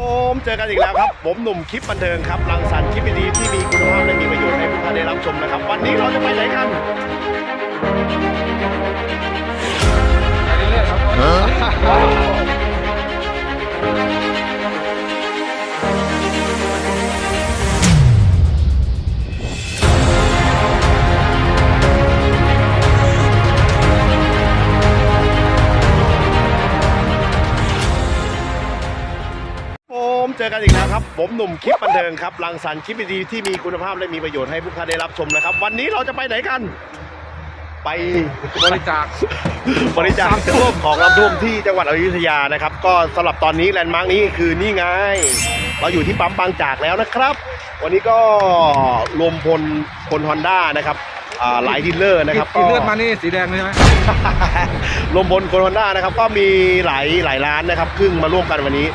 ผมเจอกันอีกแล้วครับ ผมหนุ่มคลิปบันเทิงครับรังสรรค์คลิปดีๆที่มีคุณภาพและมีประโยชน์ให้ทุกท่านได้รับชมนะครับ วันนี้เราจะไปไหนกันไปเรื่อยๆครับ อกันอีกแล้วครับ ผมหนุ่มคลิปบันเทิงครับรังสรรค์คลิปดีๆที่มีคุณภาพและมีประโยชน์ให้ทุกท่านได้รับชมนะครับ วันนี้เราจะไปไหนกัน ไปบริจาคบริจาคท่วมของลำท่วมที่จังหวัดอยุธยานะครับ ก็สำหรับตอนนี้แลนด์มาร์กนี้คือนี่ไง เราอยู่ที่ปั๊มบางจากแล้วนะครับ วันนี้ก็รวมพลคนฮอนด้านะครับอ่าหลายดีลเลอร์นะครับกินเลือดมานี่สีแดงเลยใช่ไหมรวมพลคนฮอนด้านะครับก็มีหลายหลายร้านนะครับครึ่งมาร่วมกันวันนี้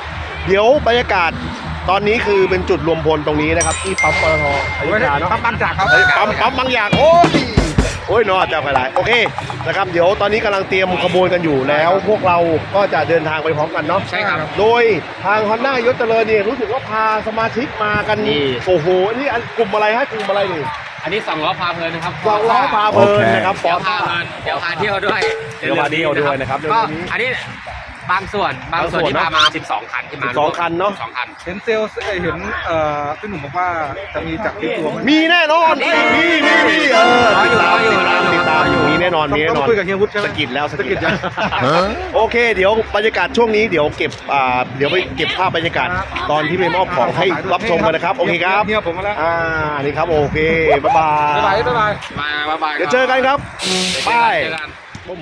เดี๋ยวบรรยากาศตอนนี้คือเป็นจุดรวมพลตรงนี้นะครับ ที่ปั๊มปตทอยุธยาเนาะปั๊มบางจากครับเฮ้ยปั๊มปั๊มบางอย่างโอ้ยโอ้ยนอจะไปไหนโอเคนะครับเดี๋ยวตอนนี้กำลังเตรียมขบวนกันอยู่แล้ว พวกเราก็จะเดินทางไปพร้อมกันเนาะใช่ครับ โดยทางฮอนด้ายศเจริญเนี่ยรู้สึกว่าพาสมาชิกมากันนี่โอ้โหอันนี่อันกลุ่มอะไรฮะกลุ่มอะไรนี่อันนี้สองล้อพาเพลินนะครับสองล้อพาเพลินนะครับเดี๋ยวพาเพลินเดี๋ยวพาเที่ยวด้วยเดี๋ยวพาเที่ยวด้วยนะครับก็เร็วๆนี้อันนี้ บางส่วนบางส่วนที่บางส่วนพามา12 คันที่มา12คันเนอะ 12คัน เห็นเซลล์เอ้ยเห็นเอ่อพี่หนุ่มบอกว่าจะมีจัดที่ตัวไหมมีแน่นอนมีมีมีมีเออติดตามติดตามติดตามอยู่มีแน่นอนมีแน่นต้ออน งคุยกับเฮียวุฒิใช่ไหม สะกิดแล้วสะกิดสะกิดยังโอเค เดี๋ยวบรรยากาศช่วงนี้เดี๋ยวเก็บอ่าเดี๋ยวไปเก็บภาพบรรยากาศ ตอนที่ไปมอบของให้รับชมกันนะครับ โอเคครับเฮียผมมาแล้ว อ่านี่ครับโอเคบ๊ายบาบ๊ายบายยบ๊ายบาย มาบ๊ายบายเดี๋ยวเจอกันครับเจอไปกันเจอกันปุ้ม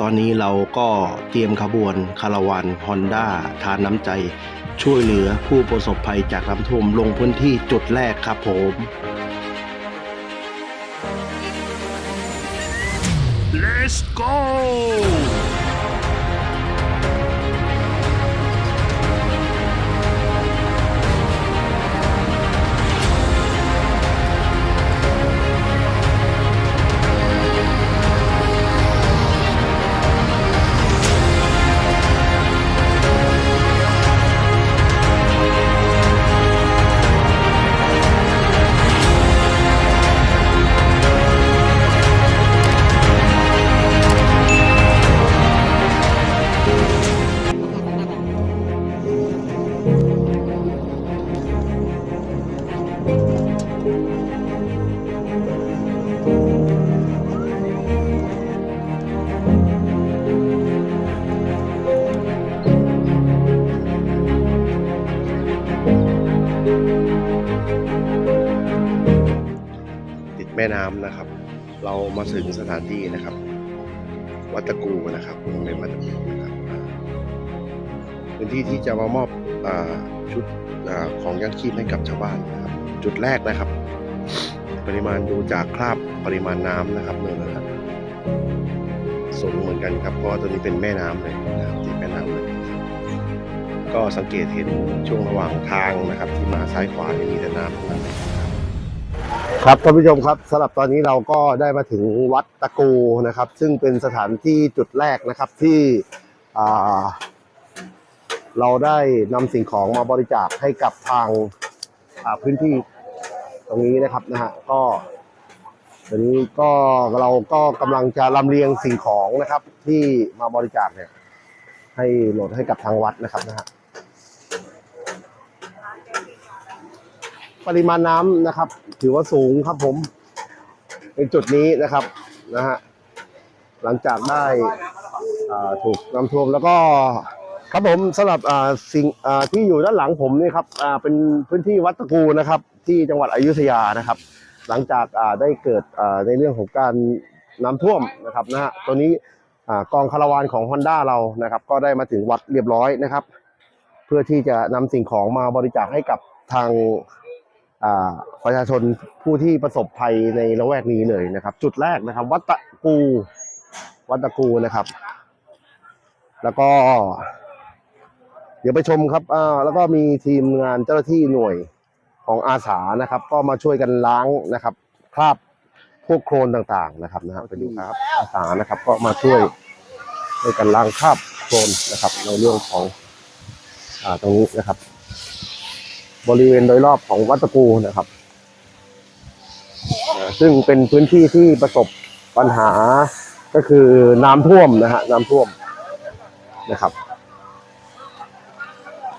ตอนนี้เราก็เตรียมขบวนคาราวานฮอนด้าทานน้ำใจ ช่วยเหลือผู้ประสบภัยจากน้ำท่วมลงพื้นที่จุดแรกครับผม Let's go แม่น้ำนะครับ เรามาถึงสถานที่นะครับ วัดตะกูนะครับโรงเรียนวัดตะกูนะครับพื้นที่ที่จะมามอบอชุดอของยังชีพให้กับชาวบ้านนะครับ จุดแรกนะครับ ปริมาณดูจากคราบปริมาณน้ำนะครับเนี่ยนะครับสูงเหมือนกันครับเพราะว่าตัวนี้เป็นแม่น้ำเลยนะครับติดแม่น้ำเลยก็สังเกตเห็นช่วงระหว่างทางนะครับ ที่มาซ้ายขวาเนี่ยมีแต่น้ำทั้งนั้นเลย ครับท่านผู้ชมครับสำหรับตอนนี้เราก็ได้มาถึงวัดตะกูนะครับ ซึ่งเป็นสถานที่จุดแรกนะครับที่เราได้นำสิ่งของมาบริจาคให้กับทางาพื้นที่ตรงนี้นะครับนะฮะก็ตอนนี้ก็เราก็กำลังจะลำเลียงสิ่งของนะครับ ที่มาบริจาคเนี่ยให้โหลดให้กับทางวัดนะครับนะฮะ ปริมาณน้ำนะครับ ถือว่าสูงครับผมในจุดนี้นะครับนะฮะหลังจากได้ถูกน้ำท่วมแล้วก็ครับผมสำหรับอ่าสิ่งอ่าที่อยู่ด้านหลังผมนี่ครับอ่าเป็นพื้นที่วัดตะกูนะครับ ที่จังหวัดอยุธยานะครับ หลังจากอ่าได้เกิดอ่าในเรื่องของการน้ำท่วมนะครับนะฮะตัวนี้อ่ากองคาราวานของ Honda เรานะครับ ก็ได้มาถึงวัดเรียบร้อยนะครับ เพื่อที่จะนำสิ่งของมาบริจาคให้กับทาง ประชาชนผู้ที่ประสบภัยในละแวกนี้เลยนะครับ จุดแรกนะครับ วัดตะกูวัดตะกูนะครับ แล้วก็ เดี๋ยวไปชมครับแล้วก็มีทีมงานเจ้าหน้าที่หน่วยของอาสานะครับ ก็มาช่วยกันล้างนะครับคราบพวกโครนต่างๆนะครับนะฮะไปดูครับอาสานะครับ ก็มาช่วยในการล้างคราบโครนนะครับ ในเรื่องของ อ่าตรงนี้นะครับ บริเวณโดยรอบของวัดตะกูนะครับ ซึ่งเป็นพื้นที่ที่ประสบปัญหาก็คือน้ำท่วมนะฮะน้ำท่วมนะครับ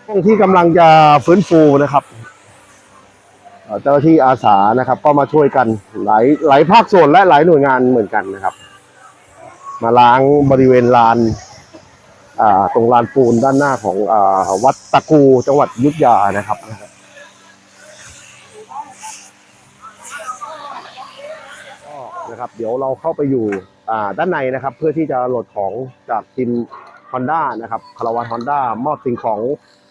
ช่วงที่กำลังจะฟื้นฟูนะครับเจ้าหน้าที่อาสานะครับ ก็มาช่วยกันหลายหลายภาคส่วนและหลายหน่วยงานเหมือนกันนะครับ มาล้างบริเวณลานตรงลานปูนด้านหน้าของอวัดตะกูจังหวัดยุทธยานะครับ นะครับ เดี๋ยวเราเข้าไปอยู่อ่าด้านในนะครับ เพื่อที่จะโหลดของจากทีม Honda นะครับคาราวานฮอนด้ามอบสิ่งของ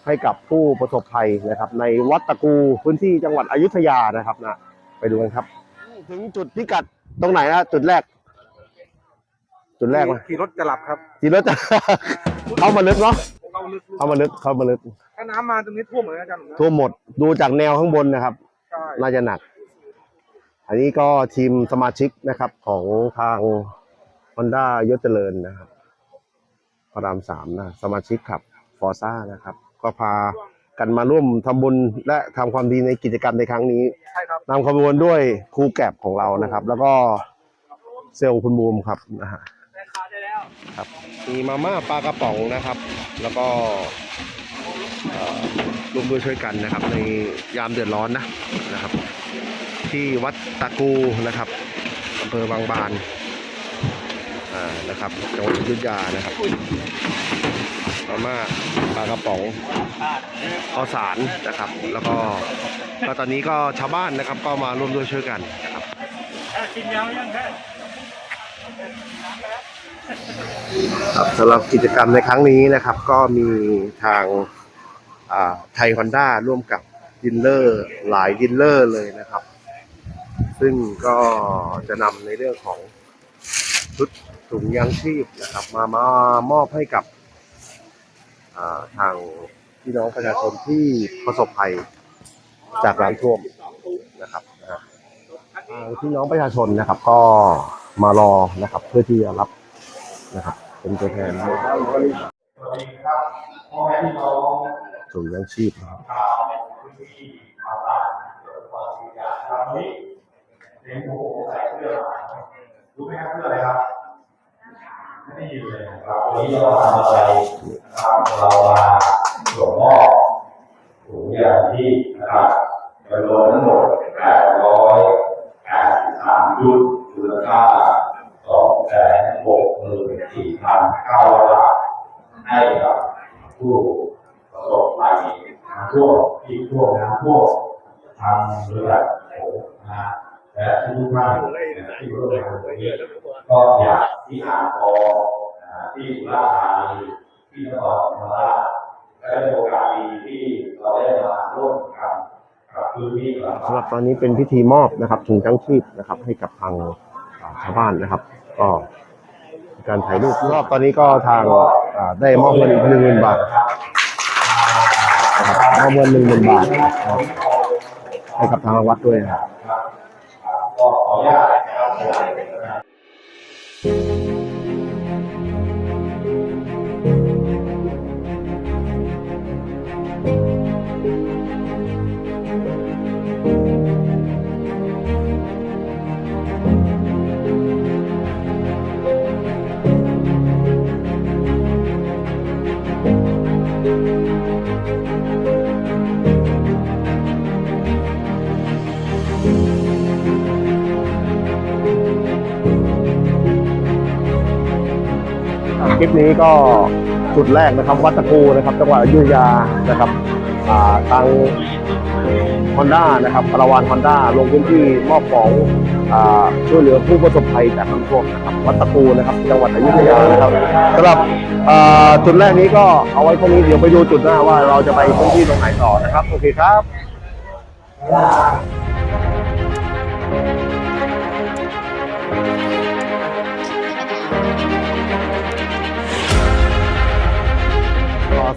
ให้กับผู้ประสบภัยนะครับ ในวัดตะกูพื้นที่จังหวัดอยุธยานะครับนะไปดูกันครับ ถึงจุดพิกัดตรงไหนนะจุดแรก จุดแรกนะขี่รถจะหลับครับจีรถจะเข้ามาลึกเนาะเราลึกเข้ามาลึกเข้ามาลึกถ้าน้ำมาตรงนี้ท่วมเหมือนกันอาจารย์นะท่วมหมดดูจากแนวข้างบนนะครับใช่น่าจะหนัก อันนี้ก็ทีมสมาชิกนะครับของทาง Honda ยศเจริญนะครับพระรามสามนะสมาชิกขับฟอร์ซ่านะครับ ก็พากันมาร่วมทำบุญและทำความดีในกิจกรรมในครั้งนี้ใช่ครับนำขบวนด้วยครูแกบของเรานะครับ แล้วก็เซลล์คุณบูมครับนะฮะครับมีมาม่าปลากระป๋องนะครับ แล้วก็เอ่อร่วมด้วยช่วยกันนะครับ ในยามเดือดร้อนนะนะครับ ที่วัดตะกูนะครับอำเภอบางบานอ่านะครับจังหวัดอยุธยานะครับมาม่าปลากระป๋องข้าวสารนะครับ แล้วก็ก็ตอนนี้ก็ชาวบ้านนะครับก็มาร่วมด้วยช่วยกันนะครับครับสำหรับกิจกรรมในครั้งนี้นะครับ ก็มีทางไทยฮอนด้าร่วมกับดินเลอร์หลายดินเลอร์เลยนะครับ ซึ่งก็จะนำในเรื่องของชุดถุงยางชีพนะครับ มามามอบให้กับาทางพี่น้องประชาชนที่ประสบภัยจากน้ำท่วมนะครับนะพี่น้องประชาชนนะครับ ก็มารอนะครับ เพื่อที่จะรับนะครับ เป็นตัวแทนถุงยังชีพนะครับ เองผมใส่เสื้อมารู้ไหมครับเพื่ออะไรครับไม่ได้ยินเลยครับวันนี้เราทำอะไรนะครับเรามาส่งมอบถุงยางที่นะครับจำนวนทั้งหมด883ชุดมูลค่า264,900บาทให้กับผู้ประสบภัยน้ำท่วมที่ท่วมน้ำท่วมทางบริษัท และทุกท่านที่ร่วมในวันนี้ก็อยากที่อ่างทองที่สุราษฎร์ธานีที่นครศรีธรรมราชและโอกาสดีที่เราได้มาร่วมกันกับพื้นที่สำหรับตอนนี้เป็นพิธีมอบนะครับถุงยังชีพนะครับ ให้กับทางชาวบ้านนะครับ ก็การถ่ายรูปรอบตอนนี้ก็ทางได้มอบเงินหนึ่งหมื่นบาทมอบเงินหนึ่งหมื่นบาทให้กับทางวัดด้วยครับ ก็ นี้ก็จุดแรกนะครับ วัดตะกูนะครับ จังหวัดอยุธยานะครับาทางฮอนด้านะครับปราวานฮอนด้าลงพื้นที่มอบของอช่วยเหลือผู้ประสบภัยจากน้ำท่วมนะครับวัดตะกูนะครับจังหวัดอยุธยานะครับสำหรับจุดแรกนี้ก็เอาไว้เท่านี้เดี๋ยวไปดูจุดหน้าว่าเราจะไปพื้นที่ตรงไหนต่อนะครับ โอเคครับ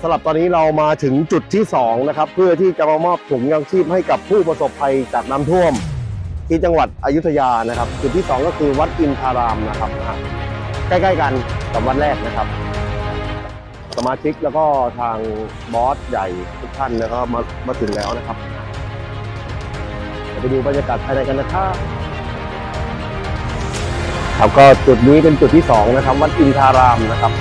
สำหรับตอนนี้เรามาถึงจุดที่ 2 นะครับ เพื่อที่จะมามอบถุงยังชีพให้กับผู้ประสบภัยจากน้ำท่วม ที่จังหวัดอยุธยานะครับ จุดที่ 2 ก็คือวัดอินทารามนะครับอะใกล้ๆกันกับวัดแรกนะครับ สมาชิกแล้วก็ทางบอสใหญ่ทุกท่านแล้วก็มามาถึงแล้วนะครับไปดูบรรยากาศภายในกันนะครับครับก็จุดนี้เป็นจุดที่สองนะครับ วัดอินทารามนะครับ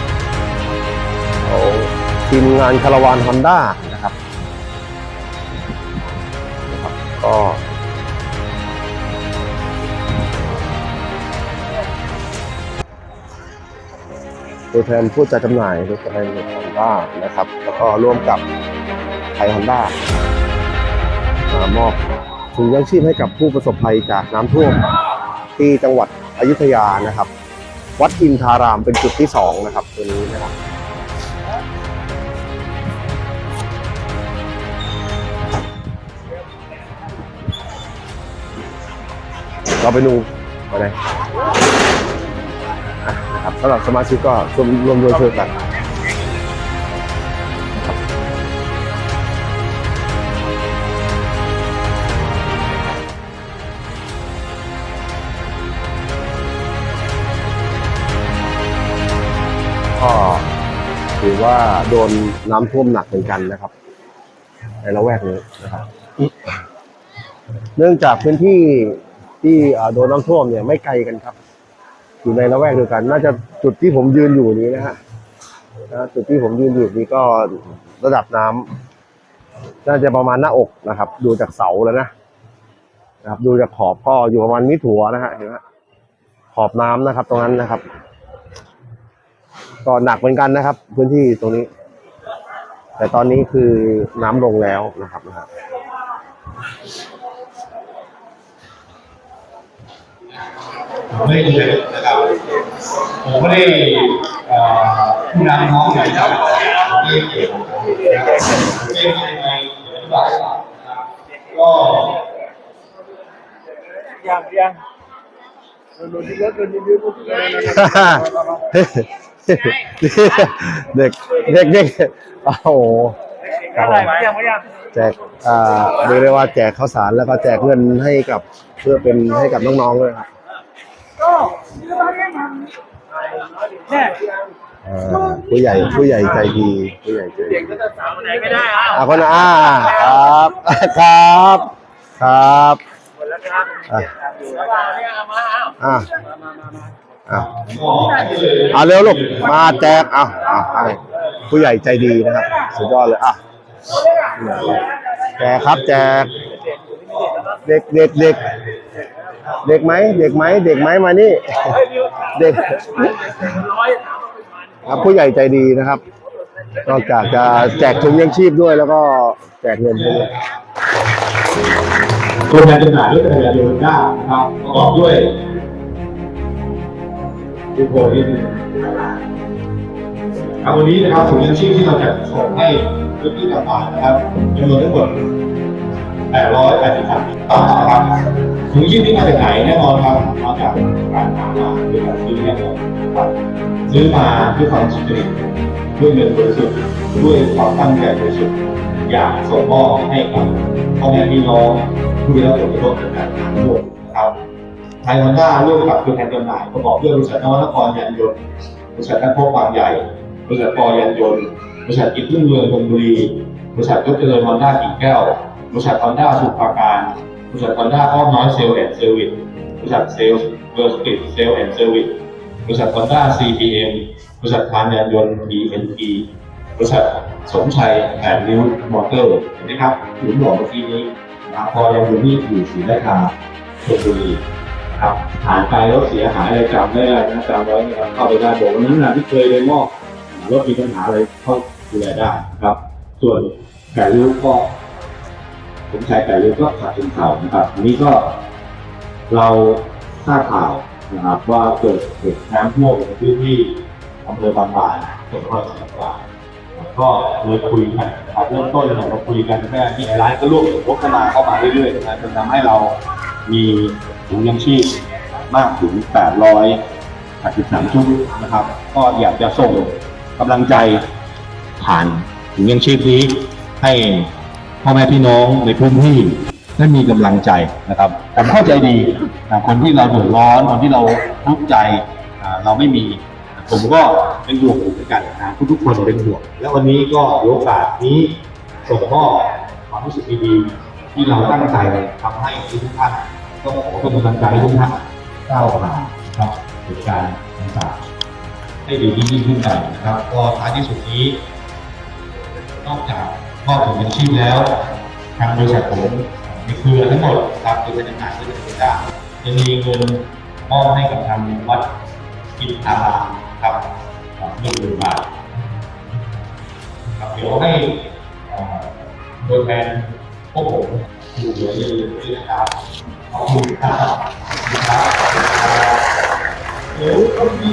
โอ้ ทีมงานคาราวานฮอนด้านะครับนะครับก็ตัวแทนผู้จัดจำหน่ายตัวแทนฮอนด้านะครับ แล้วก็ร่วมกับไทยฮอนด้ามามอบถุงยังชีพให้กับผู้ประสบภัยจากน้ำท่วมที่จังหวัดอยุธยานะครับ วัดอินทารามเป็นจุดที่สองนะครับตัวนี้นะครับ เราไปดูไปไหนะนะครับสำหรับสมาชิกก็รวมรวมด้วยช่วยกันครับก็ถือว่าโดนน้ำท่วมหนักเหมือนกันนะครับในละแวกนี้นะครับ เนื่องจากพื้นที่ ที่โดนน้ำท่วมเนี่ยไม่ไกลกันครับ อยู่ในละแวกเดียวกัน น่าจะจุดที่ผมยืนอยู่นี้นะฮะจุดที่ผมยืนอยู่นี้ก็ระดับน้ำน่าจะประมาณหน้าอกนะครับ ดูจากเสาแล้วนะนะครับ ดูจากขอบก็อยู่ประมาณมิดหัวนะฮะเห็นไหมขอบน้ำนะครับ ตรงนั้นนะครับก็หนักเหมือนกันนะครับ พื้นที่ตรงนี้ แต่ตอนนี้คือน้ำลงแล้วนะครับนะครับ ไม่ได้เลยนะครับผมไม่ได้เอ่อผู้นำน้องใหญ่ครับไม่เกี่ยวนะครับไม่ได้ยังไงอธิบายให้ฟังนะครับก็ยังยังโดนที่รถโดนที่รถโดนที่รถเด็กเด็กเด็กโอ้โหแจกอ่าเรียกได้ว่าแจกข้าวสารแล้วก็แจกเงินให้กับเพื่อเป็นให้กับน้องๆด้วยครับเนี่ย อ่าผู้ใหญ่ผู้ใหญ่ใจดีผู้ใหญ่ใจดีไหนไม่ได้อะอ่าคนอ่าครับครับครับอะเนี่ยมาเอาอะอะก็ที่เลยเอาเร็วลูกมาแจกเอาเอาให้ผู้ใหญ่ใจดีนะครับ สุดยอดเลยอะแจกครับแจกเด็กเด็กเด็ก เด็กไหมเด็กไหมเด็กไหมมานี่ เด็กครับผู้ใหญ่ใจดีนะครับ นอกจากจะแจกถุงยังชีพด้วยแล้วก็แจกเงินด้วยโรงงานจำหน่ายรถจักรยานยนต์ด้านะครับประกอบด้วยดูโพนิดนึงครับวันนี้นะครับถุงยังชีพที่เราจะส่งให้พื้นที่ต่างๆนะครับจำนวนทั้งหมด883บาทนะครับ ถุงยังชีพที่มาจากไหนแน่นอนครับมาจากการหามาด้วยการซื้อแน่นอนครับซื้อมาด้วยความสุจริตด้วยเงินบริสุทธิ์ด้วยความตั้งใจบริสุทธิ์อยากส่งมอบให้กับพ่อแม่พี่น้องผู้ได้รับผลกระทบจากการน้ำท่วมนะครับไทยฮอนด้าร่วมกับตัวแทนจำหน่ายประกอบด้วยบริษัทนวนครยานยนต์บริษัทนักพบางใหญ่บริษัทปอยานยนต์บริษัทอิทรุ่งเรืองธนบุรีบริษัทยศเจริญฮอนด้ากิ่งแก้วบริษัทฮอนด้าสุขปราการ บริษัทฮอนด้าอ้อมน้อยเซลล์แอนด์เซอร์วิสบริษัทเซลล์เบอร์สปิดเซลล์แอนด์เซอร์วิสบริษัทฮอนด้า CPM บริษัททานยานยนต์ TNT บริษัทสมชัยแอนด์นิวมอเตอร์เห็นไหมครับถึงบอกเมื่อกี้นี้นะพอยังอยู่นี่อยู่ศรีราชาชลบุรีครับหายไปรถเสียหายอะไรจำได้ไรนะจำไว้นะครับเข้าไปได้บอกวันนั้นนะที่เคยเลยมอบรถมีปัญหาอะไรเข้าดูแลได้ครับ ส่วนไก่ลูกก็ ผมใช้ไก่ลูกก็ขาดทุนเข่านะครับ อันนี้ก็เราทราบข่าวนะครับว่าเกิดเหตุน้ำท่วมในพื้นที่อำเภอบางบานจังหวัดสระบุรีก็เลยคุยกันนะครับเริ่มต้นเนี่ยเราคุยกันแค่ที่ร้านก็ร่วมสมทบเข้ามาเข้ามาเรื่อยๆนะจนทำให้เรามีถุงยังชีพมากถึง 800 83 ชุดนะครับ ก็อยากจะส่งกำลังใจผ่านถุงยังชีพนี้ให้ พ่อแม่พี่น้องในพื้นที่ได้มีกำลังใจนะครับผมเข้าใจดีคนที่เราเดือดร้อนคนที่เราทุกข์ใจเราไม่มีผมก็เป็นห่วงเหมือนกันนะทุกๆคนเป็นห่วงและวันนี้ก็โอกาสนี้ส่งมอบความรู้สึกดีๆที่เราตั้งใจทำให้ทุกท่านก็ขอเป็นกำลังใจทุกท่านก้าวผ่านะครับเหตุการณ์ต่างๆให้ดียิ่งขึ้นไปนะครับ ก็ท้ายที่สุดนี้นอกจาก มอบถุงยังชีพแล้ว ทางบริษัทผมในเครือทั้งหมดครับโดยเป็นจำหน่ายด้วยตัวได้ยังมีเงินมอบให้กับทางวัดกิจอารามครับหนึ่งหมื่นบาทครับเดี๋ยวให้เอ่อตัวแทนพวกผมอยู่เหลือเยอะๆด้วยนะครับขอบคุณครับเดี๋ยวก็มี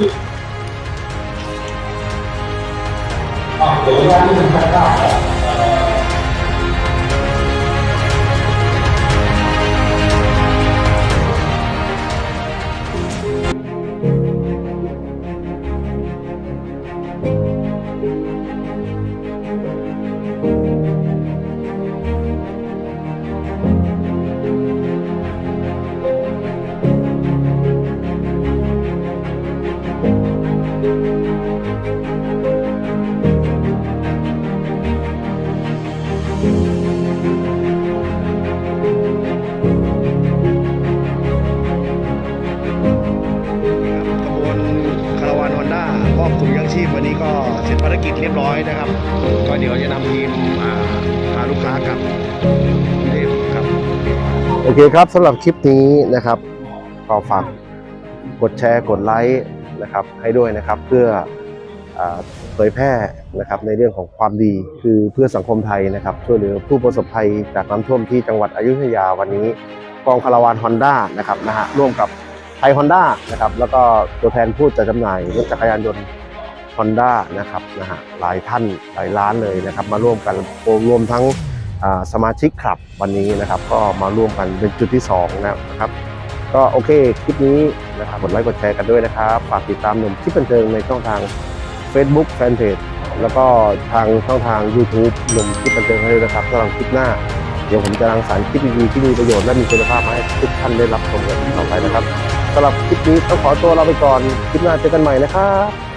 อ่าเดี๋ยวว่าที่เป็นข้าวข สร็จภารกิจเรียบร้อยนะครับ ก็เดี๋ยวจะนำทีมอ่าพาลูกค้ากลับกรุงเทพครับ โอเคครับสำหรับคลิปนี้นะครับ ก็ฝากกดแชร์กดไลค์นะครับให้ด้วยนะครับเพื่อเผยแพร่นะครับในเรื่องของความดีคือเพื่อสังคมไทยนะครับ ช่วยเหลือผู้ประสบภัยจากน้ำท่วมที่จังหวัดอยุธยาวันนี้ กองคาราวานฮอนด้านะครับนะฮะร่วมกับไทยฮอนด้านะครับแล้วก็ตัวแทนผู้จัดจำหน่ายรถจักรยานยนต์ ฮอนด้านะครับนะฮะหลายท่านหลายล้านเลยนะครับ มาร่วมกันรวมทั้งสมาชิกคลับวันนี้นะครับ ก็มาร่วมกันเป็นจุดที่ 2 นะครับ ก็โอเคคลิปนี้นะครับกดไลค์กดแชร์กันด้วยนะครับ ฝากติดตามหนุ่มคลิปบันเทิงในช่องทาง Facebook Fanpage แล้วก็ทางช่องทาง YouTube หนุ่มคลิปบันเทิงให้ด้วยนะครับสำหรับคลิปหน้า เดี๋ยวผมจะรังสรรค์คลิปดีๆที่มีประโยชน์และมีคุณภาพมาให้ทุกท่านได้รับชมกันต่อไปนะครับสำหรับคลิปนี้ต้องขอตัวลาไปก่อน คลิปหน้าเจอกันใหม่นะครับ